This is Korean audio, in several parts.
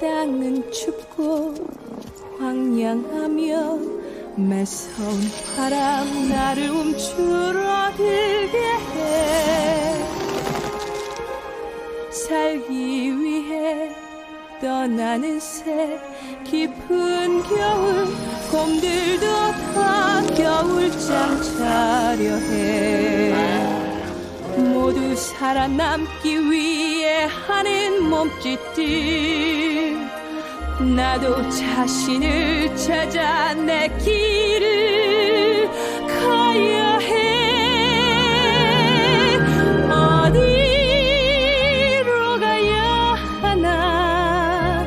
땅은 춥고 황량하며 매서운 바람 나를 움츠러들게 해. 살기 위해 떠나는 새 깊은 겨울 곰들도 다 겨울잠 자려 해 살아남기 위해 하는 몸짓들. 나도 자신을 찾아 내 길을 가야 해. 어디로 가야 하나?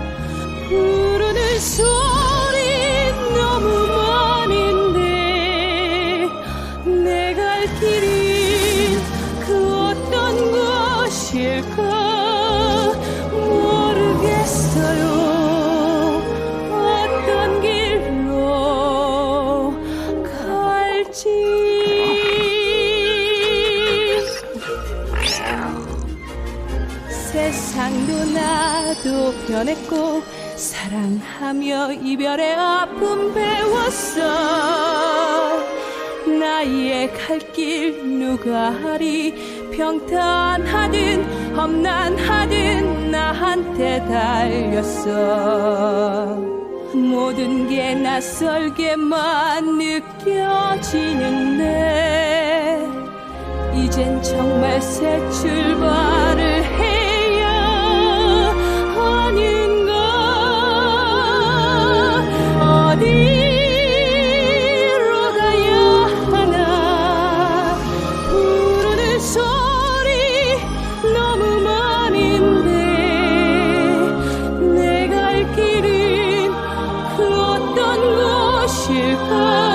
부르는 소 곳일까? 모르겠어요. 어떤 길로 갈지. 세상도 나도 변했고 사랑하며 이별의 아픔 배웠어. 나의 갈 길 누가 하리 평탄하든 험난하든 나한테 달렸어. 모든 게 낯설게만 느껴지는데 이젠 정말 새 출발을 写歌。